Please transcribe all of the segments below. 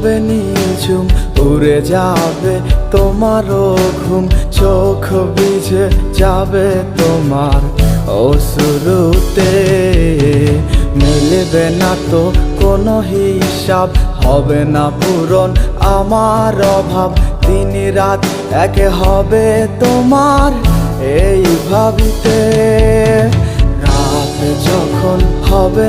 হবে নিঝুম, উড়ে যাবে তোমারও ঘুম, চোখ ভিজে যাবে তোমার অসুরুতে মিলবে না তো কোনো হিসাব, হবে না পূরণ আমার অভাব। দিন রাত একে হবে তোমার এই ভাবিতে। রাত যখন হবে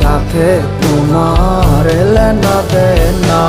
সাথে তোমার লেনা দেনা।